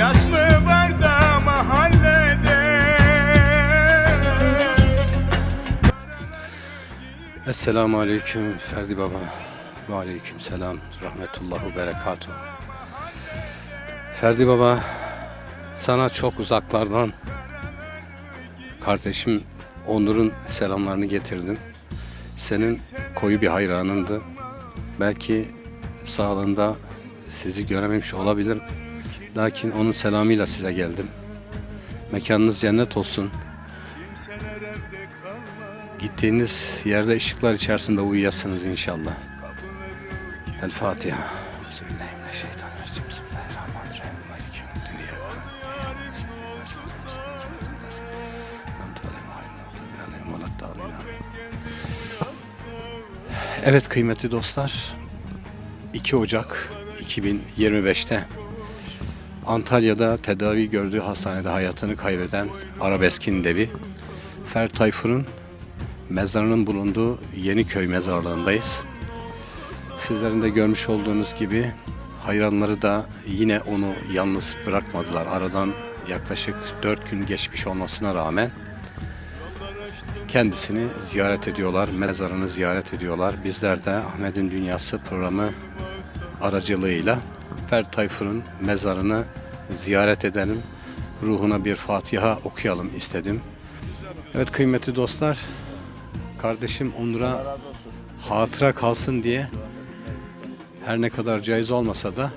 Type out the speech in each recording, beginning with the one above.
Yas mı Esselamu Aleyküm Ferdi Baba. Ve Aleyküm Selam. Rahmetullahu Berekatuhu. Ferdi Baba, sana çok uzaklardan kardeşim Onur'un selamlarını getirdim. Senin koyu bir hayranındı. Belki sağlığında sizi görememiş olabilir. Lakin onun selamıyla size geldim. Mekanınız cennet olsun. Gittiğiniz yerde ışıklar içerisinde uyuyasınız inşallah. El Fatiha. Evet kıymetli dostlar. 2 Ocak 2025'te Antalya'da tedavi gördüğü hastanede hayatını kaybeden Arabeskin devi Fer Tayfur'un mezarının bulunduğu Yeniköy mezarlığındayız. Sizlerin de görmüş olduğunuz gibi hayranları da yine onu yalnız bırakmadılar. Aradan yaklaşık 4 gün geçmiş olmasına rağmen kendisini ziyaret ediyorlar, mezarını ziyaret ediyorlar. Bizler de Ahmet'in Dünyası programı aracılığıyla Fer Tayfur'un mezarını ziyaret edelim. Ruhuna bir Fatiha okuyalım istedim. Evet kıymetli dostlar, kardeşim Onur'a hatıra kalsın diye her ne kadar caiz olmasa da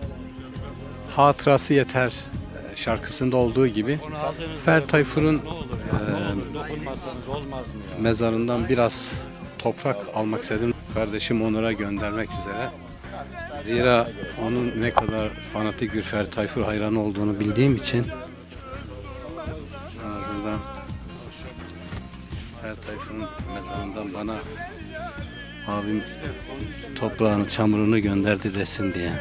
hatırası yeter e, şarkısında olduğu gibi Fer Tayfur'un ya? mezarından biraz toprak almak istedim. Kardeşim Onur'a göndermek üzere. Zira onun ne kadar fanatik bir Fer Tayfur hayranı olduğunu bildiğim için en azından Fer Tayfur'un mezarından bana abim toprağını, çamurunu gönderdi desin diye.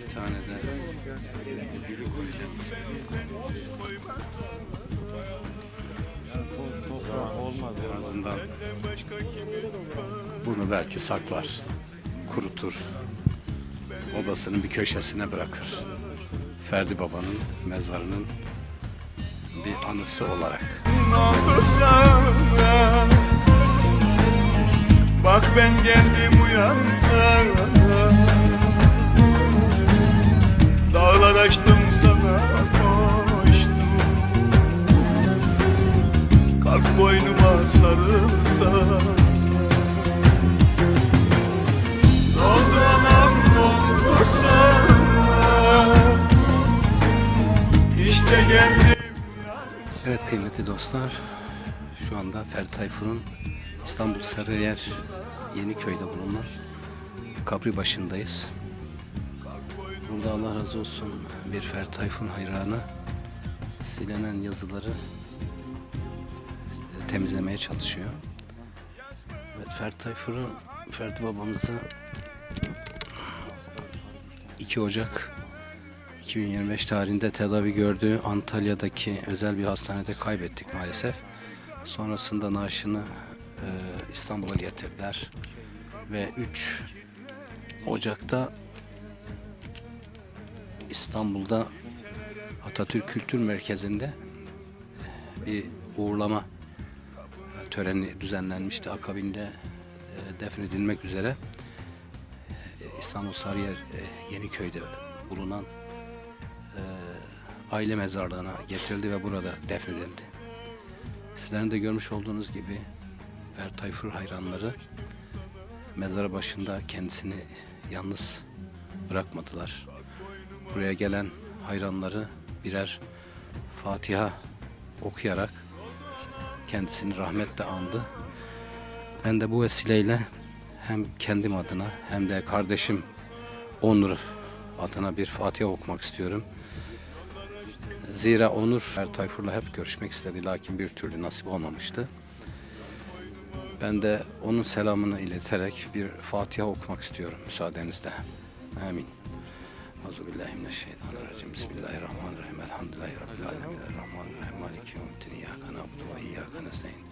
Bir tane de azından bunu belki saklar, kurutur, odasının bir köşesine bırakır. Ferdi Baba'nın mezarının bir anısı olarak. Bak ben geldim uyansana Dağlar açtım sana koştum Kalk boynuma ne oldu sana İşte geldim. Evet kıymetli dostlar, şu anda Ferdi Tayfur'un İstanbul Sarıyer Yeniköy'de bulunan kabri başındayız. Burada Allah razı olsun bir Ferdi Tayfur hayranı silinen yazıları temizlemeye çalışıyor. Evet Ferdi Tayfur'u, Ferdi babamızı 2 Ocak 2025 tarihinde tedavi gördüğü Antalya'daki özel bir hastanede kaybettik maalesef. Sonrasında naaşını e, İstanbul'a getirdiler ve 3 Ocak'ta İstanbul'da Atatürk Kültür Merkezi'nde bir uğurlama töreni düzenlenmişti. Akabinde e, defnedilmek üzere e, İstanbul Sarıyer e, Yeniköy'de bulunan e, aile mezarlığına getirildi ve burada defnedildi. Sizlerin de görmüş olduğunuz gibi Fer Tayfur hayranları mezarı başında kendisini yalnız bırakmadılar. Buraya gelen hayranları birer Fatiha okuyarak kendisini rahmetle andı. Ben de bu vesileyle hem kendim adına hem de kardeşim Onur adına bir Fatiha okumak istiyorum. Zira Onur Ertayfur'la hep görüşmek istedi lakin bir türlü nasip olmamıştı. Ben de onun selamını ileterek bir Fatiha okumak istiyorum müsaadenizle. Amin. Euzubillahimineşşeytanirracim. Bismillahirrahmanirrahim. Elhamdülillahi Rabbil alemin. Errahmanirrahim. Maliki yevmiddin duayyak nestaîn.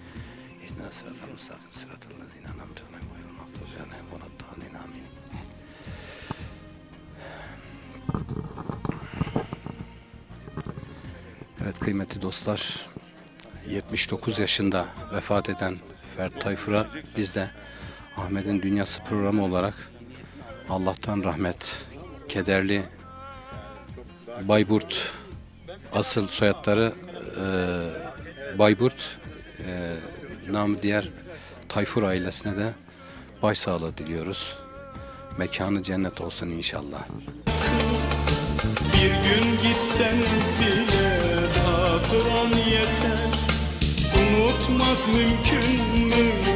İhdina sıratal müstakim sıratal lezîne en'amte aleyhim gayril mağdubi aleyhim ve leddâlin amin. Evet kıymetli dostlar 79 yaşında vefat eden Ferdi Tayfur'a biz de Ahmet'in Dünyası programı olarak Allah'tan rahmet, kederli Bayburt asıl soyadları e, Bayburt e, namı diğer Tayfur ailesine de başsağlığı diliyoruz. Mekanı cennet olsun inşallah. Bir gün gitsen bile hatıran yeter Unutmak mümkün mü